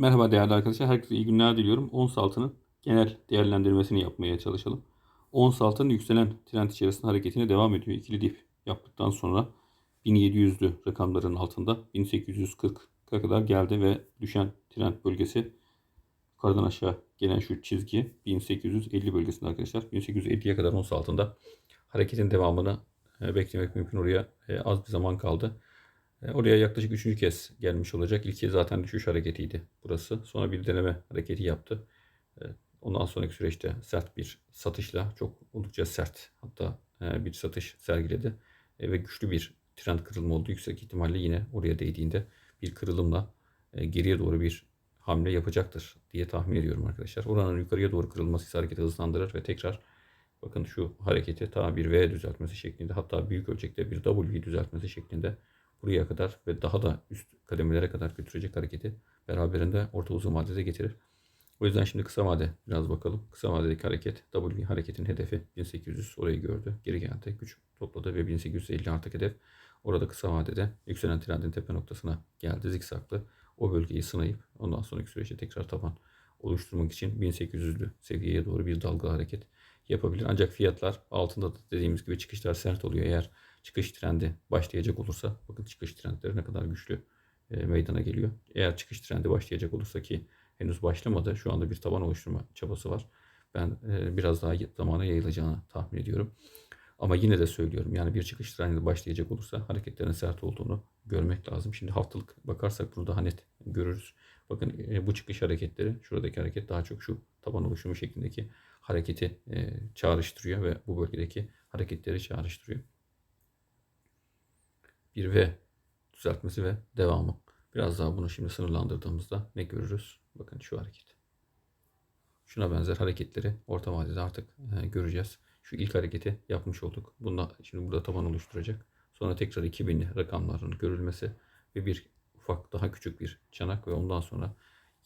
Merhaba değerli arkadaşlar. Herkese iyi günler diliyorum. Ons altının genel değerlendirmesini yapmaya çalışalım. Ons altın yükselen trend içerisinde hareketine devam ediyor. İkili dip yaptıktan sonra 1700'lü rakamların altında 1840'a kadar geldi ve düşen trend bölgesi yukarıdan aşağı gelen şu çizgi 1850 bölgesinde arkadaşlar. 1850'ye kadar ons altında hareketin devamını e, beklemek mümkün. Oraya e, az bir zaman kaldı. E, Oraya yaklaşık üçüncü kez gelmiş olacak. İlki zaten düşüş hareketiydi burası. Sonra bir deneme hareketi yaptı. E, Ondan sonraki süreçte sert bir satışla çok oldukça sert hatta e, bir satış sergiledi. Ve güçlü bir trend kırılma oldu. Yüksek ihtimalle yine oraya değdiğinde bir kırılımla geriye doğru bir hamle yapacaktır diye tahmin ediyorum arkadaşlar. Oranın yukarıya doğru kırılması ise hareketi hızlandırır ve tekrar bakın şu hareketi ta bir V düzeltmesi şeklinde hatta büyük ölçekte bir W düzeltmesi şeklinde buraya kadar ve daha da üst kademelere kadar götürecek hareketi beraberinde orta uzun vadede getirir. O yüzden şimdi kısa vade biraz bakalım. Kısa vadedeki hareket W hareketin hedefi 1800 orayı gördü. Geri geldi. Güç topladı ve 1850 artık hedef. Orada kısa vadede yükselen trendin tepe noktasına geldi. Zikzaklı. O bölgeyi sınayıp ondan sonraki süreçte tekrar taban oluşturmak için 1800'lü seviyeye doğru bir dalga hareket yapabilir. Ancak fiyatlar altında da dediğimiz gibi çıkışlar sert oluyor. Eğer çıkış trendi başlayacak olursa bakın çıkış trendleri ne kadar güçlü e, meydana geliyor. Eğer çıkış trendi başlayacak olursa ki henüz başlamadı. Şu anda bir taban oluşturma çabası var. Ben e, biraz daha zamana yayılacağını tahmin ediyorum. Ama yine de söylüyorum yani bir çıkış trendi başlayacak olursa hareketlerin sert olduğunu görmek lazım. Şimdi haftalık bakarsak bunu daha net görürüz. Bakın e, bu çıkış hareketleri şuradaki hareket daha çok şu taban oluşumu şeklindeki hareketi çağrıştırıyor ve bu bölgedeki hareketleri çağrıştırıyor. Bir V düzeltmesi ve devamı. Biraz daha bunu şimdi sınırlandırdığımızda ne görürüz? Bakın şu hareket. Şuna benzer hareketleri orta vadede artık e, göreceğiz. Şu ilk hareketi yapmış olduk. Bunda şimdi burada taban oluşturacak. Sonra tekrar 2000'li rakamların görülmesi ve bir ufak daha küçük bir çanak ve ondan sonra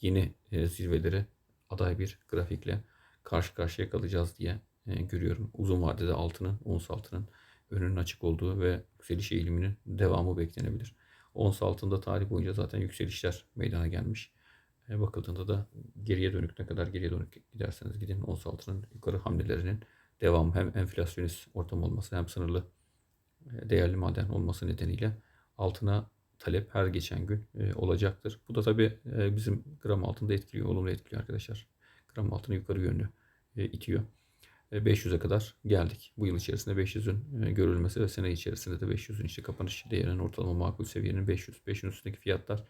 yeni e, zirveleri aday bir grafikle karşı karşıya kalacağız diye e, görüyorum. Uzun vadede altının, ons altının önünün açık olduğu ve yükseliş eğiliminin devamı beklenebilir. Ons altında tarih boyunca zaten yükselişler meydana gelmiş. E, bakıldığında da geriye dönük ne kadar geriye dönük giderseniz gidin ons altının yukarı hamlelerinin devamı hem enflasyonist ortam olması hem sınırlı e, değerli maden olması nedeniyle altına talep her geçen gün e, olacaktır. Bu da tabi e, bizim gram altında etkiliyor, olumlu etkiliyor arkadaşlar. Gram altını yukarı yönlü e, itiyor. 500'e kadar geldik. Bu yıl içerisinde 500'ün e, görülmesi ve sene içerisinde de 500'ün işte kapanış değerinin ortalama makul seviyenin 500. 500'ün üstündeki fiyatlar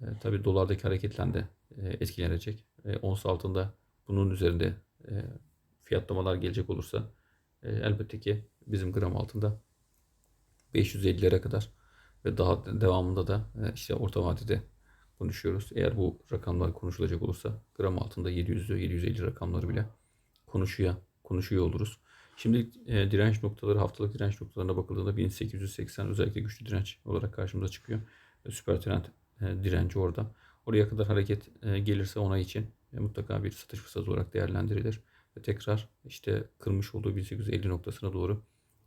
e, tabi dolardaki hareketle de e, etkilenecek. E, ons altında bunun üzerinde e, fiyatlamalar gelecek olursa e, elbette ki bizim gram altında 550'lere kadar ve daha devamında da e, işte orta vadede konuşuyoruz. Eğer bu rakamlar konuşulacak olursa gram altında 700'lü 750 rakamları bile konuşuyor konuşuyor oluruz. Şimdi e, direnç noktaları haftalık direnç noktalarına bakıldığında 1880 özellikle güçlü direnç olarak karşımıza çıkıyor. E, süper trend e, direnci orada. Oraya kadar hareket e, gelirse ona için e, mutlaka bir satış fırsatı olarak değerlendirilir. Ve tekrar işte kırmış olduğu 1850 noktasına doğru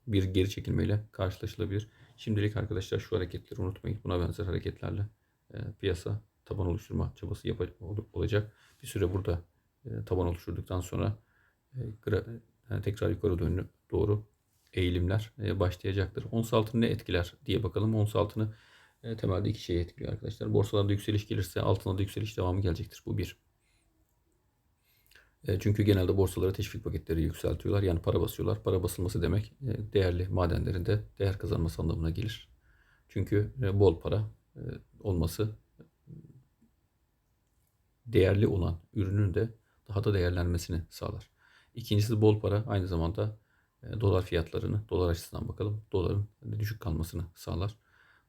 bir geri çekilmeyle karşılaşılabilir. Şimdilik arkadaşlar şu hareketleri unutmayın. Buna benzer hareketlerle e, piyasa taban oluşturma çabası yap olacak. Bir süre burada e, taban oluşturduktan sonra tekrar yukarı dönü doğru eğilimler e, başlayacaktır. Ons altını ne etkiler diye bakalım. Ons altını e, temelde iki şey etkiliyor arkadaşlar. Borsalarda yükseliş gelirse altına da yükseliş devamı gelecektir. Bu bir. E, Çünkü genelde borsalara teşvik paketleri yükseltiyorlar. Yani para basıyorlar. Para basılması demek değerli madenlerinde değer kazanması anlamına gelir. Çünkü bol para olması değerli olan ürünün de daha da değerlenmesini sağlar. İkincisi bol para aynı zamanda e, dolar fiyatlarını dolar açısından bakalım. Doların düşük kalmasını sağlar.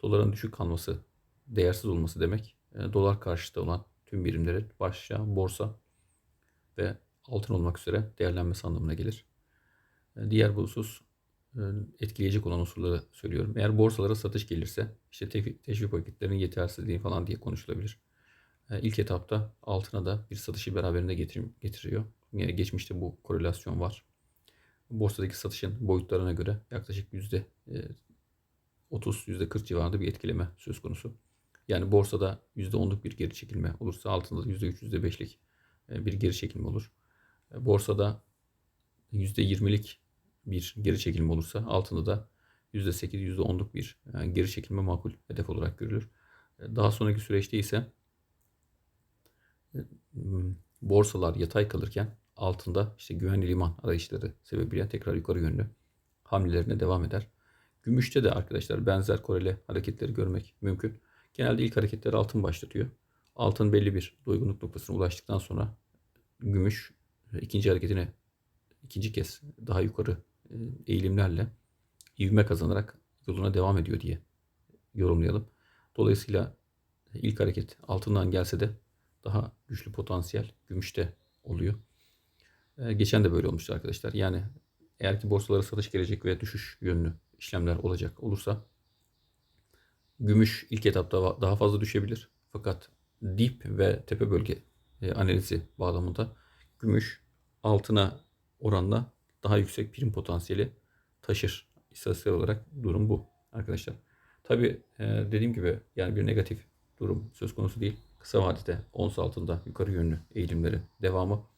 Doların düşük kalması değersiz olması demek e, dolar karşıtı olan tüm birimlerin başça borsa ve altın olmak üzere değerlenmesi anlamına gelir. E, Diğer bu husus etkileyecek olan unsurları söylüyorum. Eğer borsalara satış gelirse işte teşvik, paketlerinin yetersizliği falan diye konuşulabilir. İlk etapta altına da bir satışı beraberinde getir- getiriyor. Geçmişte bu korelasyon var. Borsadaki satışın boyutlarına göre yaklaşık yüzde 30, %40 civarında bir etkileme söz konusu. Yani borsada %10'luk bir geri çekilme olursa altında da %3, %5'lik e, bir geri çekilme olur. E, Borsada %20'lik bir geri çekilme olursa altında da %8, %10'luk bir e, geri çekilme makul hedef olarak görülür. E, Daha sonraki süreçte ise e, borsalar yatay kalırken altında işte güvenli liman arayışları sebebiyle tekrar yukarı yönlü hamlelerine devam eder. Gümüşte de arkadaşlar benzer koreli hareketleri görmek mümkün. Genelde ilk hareketleri altın başlatıyor. Altın belli bir doygunluk noktasına ulaştıktan sonra gümüş e, ikinci hareketine ikinci kez daha yukarı e, eğilimlerle ivme kazanarak yoluna devam ediyor diye yorumlayalım. Dolayısıyla ilk hareket altından gelse de daha güçlü potansiyel gümüşte oluyor. E, Geçen de böyle olmuştu arkadaşlar. Yani eğer ki borsalara satış gelecek ve düşüş yönlü işlemler olacak olursa gümüş ilk etapta daha fazla düşebilir. Fakat dip ve tepe bölge e, analizi bağlamında gümüş altına oranla daha yüksek prim potansiyeli taşır. İstatistik olarak durum bu arkadaşlar. Tabi dediğim gibi yani bir negatif durum söz konusu değil. Kısa vadede ons altında yukarı yönlü eğilimlerin devamı.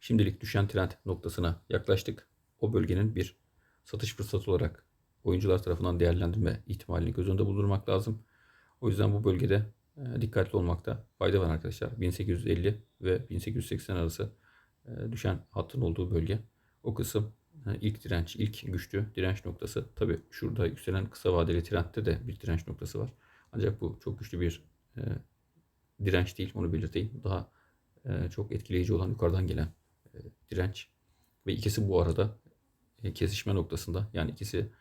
Şimdilik düşen trend noktasına yaklaştık. O bölgenin bir satış fırsatı olarak oyuncular tarafından değerlendirme ihtimalini göz önünde bulundurmak lazım. O yüzden bu bölgede e, dikkatli olmakta fayda var arkadaşlar. 1850 ve 1880 arası e, düşen hattın olduğu bölge. O kısım e, ilk direnç, ilk güçlü direnç noktası. Tabi şurada yükselen kısa vadeli trendte de bir direnç noktası var. Ancak bu çok güçlü bir direnç değil onu belirteyim. Daha çok etkileyici olan yukarıdan gelen direnç. Ve ikisi bu arada e, kesişme noktasında. Yani ikisi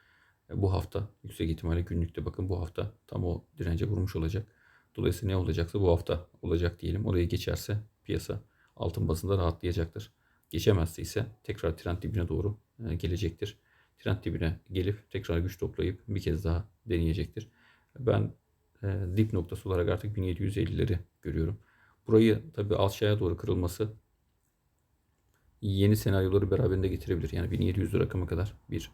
e, bu hafta yüksek ihtimalle günlükte bakın bu hafta tam o dirence vurmuş olacak. Dolayısıyla ne olacaksa bu hafta olacak diyelim. Orayı geçerse piyasa altın bazında rahatlayacaktır. Geçemezse ise tekrar trend dibine doğru e, gelecektir. Trend dibine gelip tekrar güç toplayıp bir kez daha deneyecektir. Ben e, dip noktası olarak artık 1750'leri görüyorum. Burayı tabi aşağıya doğru kırılması yeni senaryoları beraberinde getirebilir. Yani 1700 rakama kadar bir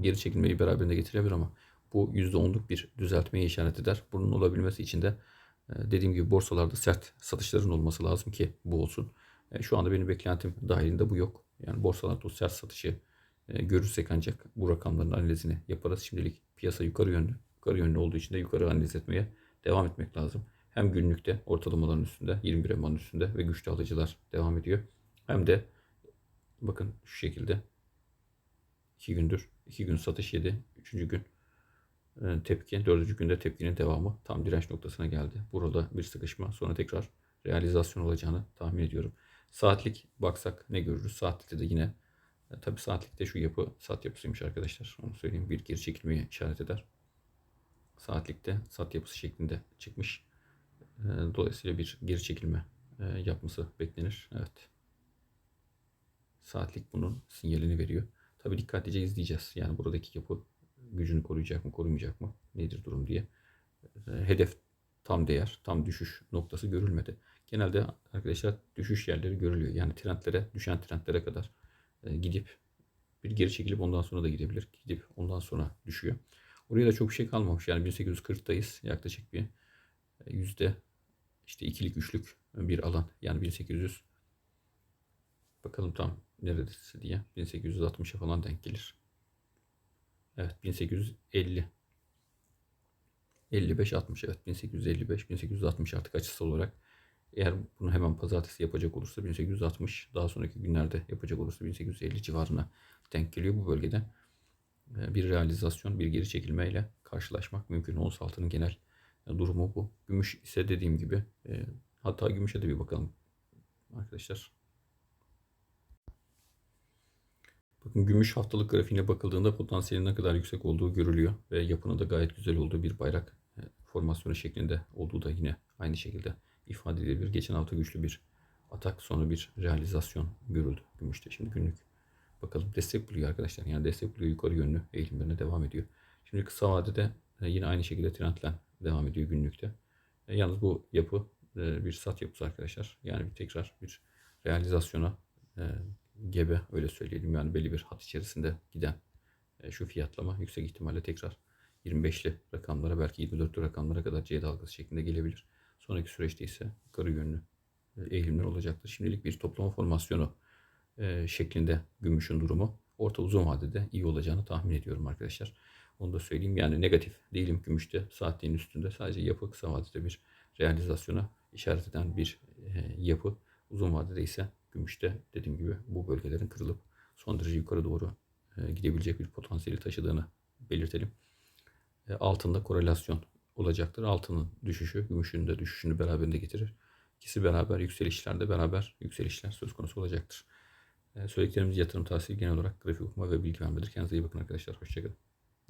geri çekilmeyi beraberinde getirebilir ama bu %10'luk bir düzeltmeye işaret eder. Bunun olabilmesi için de e, dediğim gibi borsalarda sert satışların olması lazım ki bu olsun. E, Şu anda benim beklentim dahilinde bu yok. Yani borsalarda o sert satışı e, görürsek ancak bu rakamların analizini yaparız. Şimdilik piyasa yukarı yönlü. Yukarı yönlü olduğu için de yukarı analiz etmeye devam etmek lazım. Hem günlükte ortalamaların üstünde 21 EMA'nın üstünde ve güçlü alıcılar devam ediyor. Hem de bakın şu şekilde 2 gündür 2 gün satış yedi. 3. gün e, tepki. 4. günde tepkinin devamı tam direnç noktasına geldi. Burada bir sıkışma sonra tekrar realizasyon olacağını tahmin ediyorum. Saatlik baksak ne görürüz? Saatlikte de yine e, tabi saatlikte şu yapı sat yapısıymış arkadaşlar. Onu söyleyeyim. Bir geri çekilmeye işaret eder. Saatlikte sat yapısı şeklinde çıkmış. E, dolayısıyla bir geri çekilme yapması beklenir. Evet. Saatlik bunun sinyalini veriyor. Tabi dikkatlice izleyeceğiz. Yani buradaki yapı gücünü koruyacak mı, korumayacak mı, nedir durum diye. E, Hedef tam değer, tam düşüş noktası görülmedi. Genelde arkadaşlar düşüş yerleri görülüyor. Yani trendlere, düşen trendlere kadar e, gidip bir geri çekilip ondan sonra da gidebilir. Gidip ondan sonra düşüyor. Oraya da çok bir şey kalmamış. Yani 1840'dayız. Yaklaşık bir e, yüzde işte ikilik, üçlük bir alan. Yani 1800 bakalım tam neredeyse diye 1860'a falan denk gelir. Evet 1850 55 60 evet 1855 1860 artık açısal olarak eğer bunu hemen pazartesi yapacak olursa 1860 daha sonraki günlerde yapacak olursa 1850 civarına denk geliyor bu bölgede. e, Bir realizasyon, bir geri çekilmeyle karşılaşmak mümkün. Ons altının genel durumu bu. Gümüş ise dediğim gibi e, hatta gümüşe de bir bakalım arkadaşlar. Bakın gümüş haftalık grafiğine bakıldığında potansiyelin ne kadar yüksek olduğu görülüyor ve yapının da gayet güzel olduğu bir bayrak e, formasyonu şeklinde olduğu da yine aynı şekilde ifade edilebilir. Geçen hafta güçlü bir atak sonra bir realizasyon görüldü gümüşte. Şimdi günlük bakalım destek buluyor arkadaşlar. Yani destek buluyor yukarı yönlü eğilimlerine devam ediyor. Şimdi kısa vadede e, yine aynı şekilde trendle devam ediyor günlükte. E, Yalnız bu yapı bir sat yapısı arkadaşlar. Yani bir tekrar bir realizasyona gebe öyle söyleyelim. Yani belli bir hat içerisinde giden e, şu fiyatlama yüksek ihtimalle tekrar 25'li rakamlara belki 24'lü rakamlara kadar C dalgası şeklinde gelebilir. Sonraki süreçte ise yukarı yönlü e, eğilimler olacaktır. Şimdilik bir toplama formasyonu e, şeklinde gümüşün durumu orta uzun vadede iyi olacağını tahmin ediyorum arkadaşlar. Onu da söyleyeyim. Yani negatif değilim gümüşte saatliğin üstünde sadece yapı kısa vadede bir realizasyona işaret eden bir e, yapı. Uzun vadede ise gümüşte dediğim gibi bu bölgelerin kırılıp son derece yukarı doğru e, gidebilecek bir potansiyeli taşıdığını belirtelim. E, altında korelasyon olacaktır. Altının düşüşü, gümüşün de düşüşünü beraberinde getirir. İkisi beraber yükselişlerde beraber yükselişler söz konusu olacaktır. E, söylediklerimiz yatırım tavsiye genel olarak grafik okuma ve bilgi vermedir. Kendinize iyi bakın arkadaşlar. Hoşçakalın.